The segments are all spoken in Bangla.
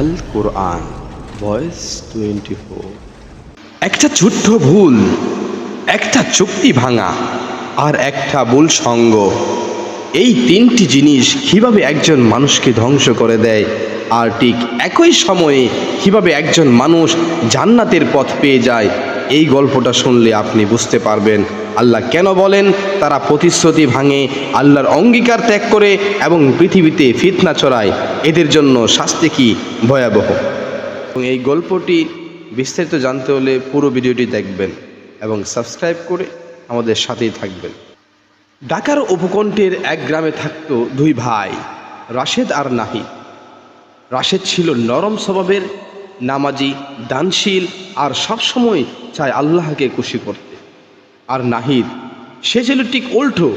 আল কোরআন ভয়েস টোয়েন্টি ফোর একটা ছোট্ট ভুল, একটা চুক্তি ভাঙা, আর একটা ভুল সঙ্গ। এই তিনটি জিনিস কীভাবে একজন মানুষকে ধ্বংস করে দেয়, আর ঠিক একই সময়ে কীভাবে একজন মানুষ জান্নাতের পথ পেয়ে যায়, এই গল্পটা শুনলে আপনি বুঝতে পারবেন। আল্লাহ কেন বলেন? তারা প্রতিশ্রুতি ভাঙে, আল্লাহর অঙ্গীকার ত্যাগ করে এবং পৃথিবীতে ফিতনা ছড়ায়। এদের জন্য শাস্তি কি ভয়াবহ? এবং এই গল্পটি বিস্তারিত জানতে হলে পুরো ভিডিওটি দেখবেন এবং সাবস্ক্রাইব করে আমাদের সাথেই থাকবেন। ঢাকার উপকণ্ঠের এক গ্রামে থাকত দুই ভাই, রাশেদ আর নাহিদ। রাশেদ ছিল নরম স্বভাবের, নামাজি, দানশীল আর সবসময় চায় আল্লাহকে খুশি করতে। আর নাহিদ। সে ছিল ঠিক উল্টো।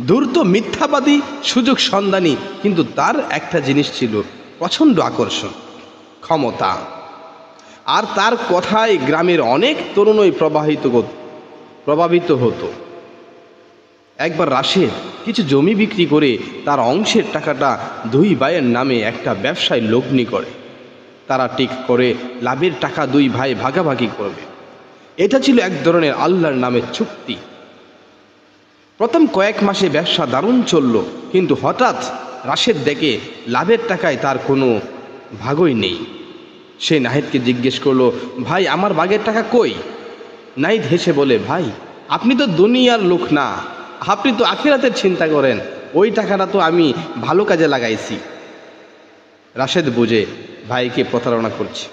দ্রুত মিথ্যাবাদী, সুযোগ সন্ধানী, কিন্তু তার একটা জিনিস ছিল প্রচণ্ড আকর্ষণ, ক্ষমতা। আর তার কথায় গ্রামের অনেক তরুণই প্রবাহিত প্রভাবিত হতো। একবার রাশেদ কিছু জমি বিক্রি করে তার অংশের টাকাটা দুই ভাইয়ের নামে একটা ব্যবসায় লগ্নি করে। তারা ঠিক করে লাভের টাকা দুই ভাই ভাগাভাগি করবে। এটা ছিল এক ধরনের আল্লাহর নামের চুক্তি। প্রথম কয়েক মাসে ব্যবসা দারুণ চলল, কিন্তু হঠাৎ রাশেদ দেখে লাভের টাকায় তার কোনো ভাগই নেই। সে নাহিদকে জিজ্ঞেস করল, ভাই, আমার বাগের টাকা কই? নাহিদ হেসে বলে, ভাই, আপনি তো দুনিয়ার লোক না, আপনি তো আখিরাতের চিন্তা করেন, ওই টাকাটা তো আমি ভালো কাজে লাগাইছি। রাশেদ বুঝে, ভাইকে প্রতারণা করছে।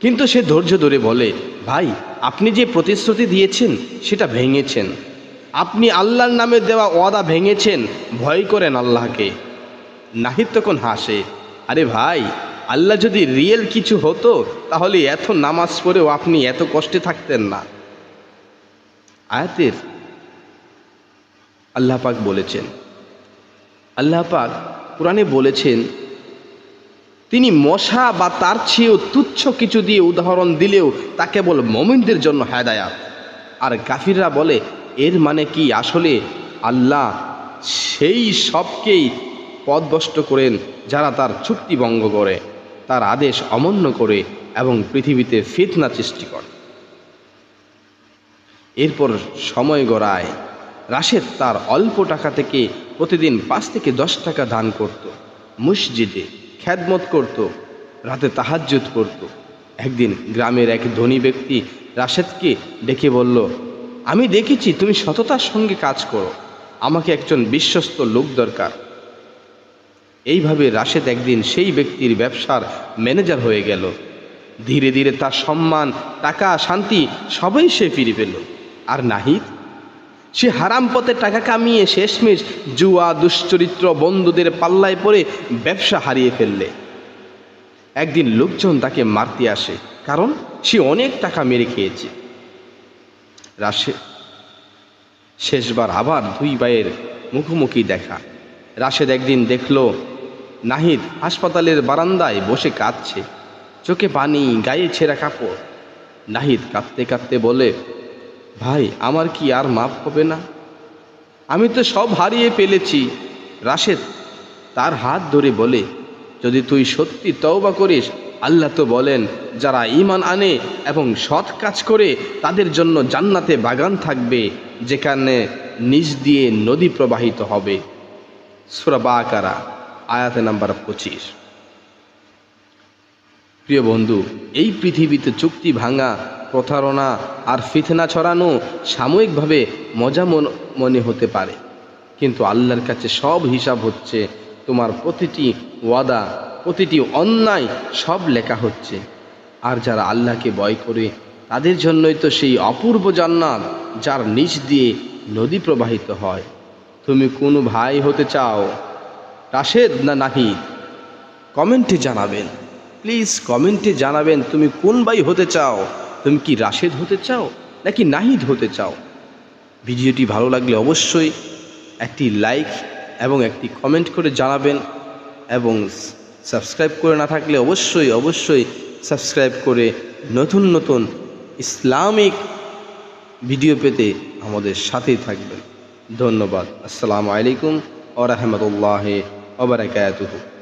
কিন্তু সে ধৈর্য ধরে বলে, ভাই, আপনি যে প্রতিশ্রুতি দিয়েছেন, সেটা ভেঙেছেন। আপনি আল্লাহর নামে দেওয়া ওয়াদা ভেঙেছেন, ভয় করেন আল্লাহকে। নাহিদ তখন হাসে, আরে ভাই, আল্লাহ যদি রিয়েল কিছু হতো, তাহলে এত নামাজ পড়েও আপনি এত কষ্টে থাকতেন না। আয়াতের আল্লাহ পাক বলেছেন, আল্লাহ পাক কোরআনে বলেছেন তিনি মশা বা তার চেয়েও তুচ্ছ কিছু দিয়ে উদাহরণ দিলেও তা কেবল মমিনদের জন্য হেদায়াত। আর কাফিররা বলে, এর মানে কি? আসলে আল্লাহ সেই সবকেই পদভষ্ট করেন যারা তার চুক্তি ভঙ্গ করে, তার আদেশ অমান্য করে এবং পৃথিবীতে ফিতনা সৃষ্টি করে। এরপর সময় গড়ায়। রাশেদ তার অল্প টাকা থেকে প্রতিদিন পাঁচ থেকে দশ টাকা দান করত। মসজিদে খ্যাদমত করত, রাতে তাহাজ্জুদ করত। একদিন গ্রামের এক ধনী ব্যক্তি রাশেদকে ডেকে বলল, আমি দেখেছি তুমি সততার সঙ্গে কাজ করো, আমাকে একজন বিশ্বস্ত লোক দরকার। এইভাবে রাশেদ একদিন সেই ব্যক্তির ব্যবসার ম্যানেজার হয়ে গেল। ধীরে ধীরে তার সম্মান, টাকা, শান্তি সবই সে ফিরে পেল। আর নাহিদ সে হারাম পথে টাকা কামিয়ে শেষমেশ জুয়া, দুশ্চরিত্র, বন্ধুদের পাল্লায় পড়ে ব্যবসা হারিয়ে ফেললে। একদিন লোকজন তাকে মারতে আসে, কারণ সে অনেক টাকা মেরে খেয়েছে। রাশে, শেষবার আবার দুই ভাইয়ের মুখোমুখি দেখা। রাশেদ একদিন দেখল, নাহিদ হাসপাতালের বারান্দায় বসে কাঁদছে। চোখে পানি, গায়ে ছেঁড়া কাপড়। নাহিদ কাঁদতে কাঁদতে বলে ভাই, আমার কি আর মাপ হবে না? আমি তো সব হারিয়ে ফেলেছি। রাশেদ, তার হাত ধরে বলে, যদি তুই সত্যি তওবা করিস, আল্লাহ তো বলেন, যারা ঈমান আনে এবং সৎ কাজ করে, তাদের জন্য জান্নাতে বাগান থাকবে, যেখানে নিজ দিয়ে নদী প্রবাহিত হবে। সুরা বাকারা, আয়াতে নাম্বার পঁচিশ। প্রিয় বন্ধু, এই পৃথিবীতে চুক্তি ভাঙা প্রতারণা আর ফিতনা ছড়ানো সাময়িকভাবে মজা মন- হতে পারে। কিন্তু আল্লাহর কাছে সব হিসাব হচ্ছে, তোমার প্রতিটি ওয়াদা, প্রতিটি অন্যায় সব লেখা হচ্ছে। আর যারা আল্লাহকে ভয় করে, তাদের জন্যই তো সেই অপূর্ব জান্নাত যার নিচ দিয়ে নদী প্রবাহিত হয়। তুমি কোনো ভাই হতে চাও, রাশেদ না নাহিদ? কমেন্টে জানাবেন। প্লিজ কমেন্টে জানাবেন তুমি কোন ভাই হতে চাও তুমি কি রাশেদ হতে চাও নাকি নাহিদ হতে চাও? ভিডিওটি ভালো লাগলে অবশ্যই একটি লাইক এবং একটি কমেন্ট করে জানাবেন এবং সাবস্ক্রাইব করে না থাকলে অবশ্যই অবশ্যই সাবস্ক্রাইব করে নতুন নতুন ইসলামিক ভিডিও পেতে আমাদের সাথেই থাকবেন। ধন্যবাদ। আসসালামু আলাইকুম ও রহমতুল্লাহ ওবরাকাতুহু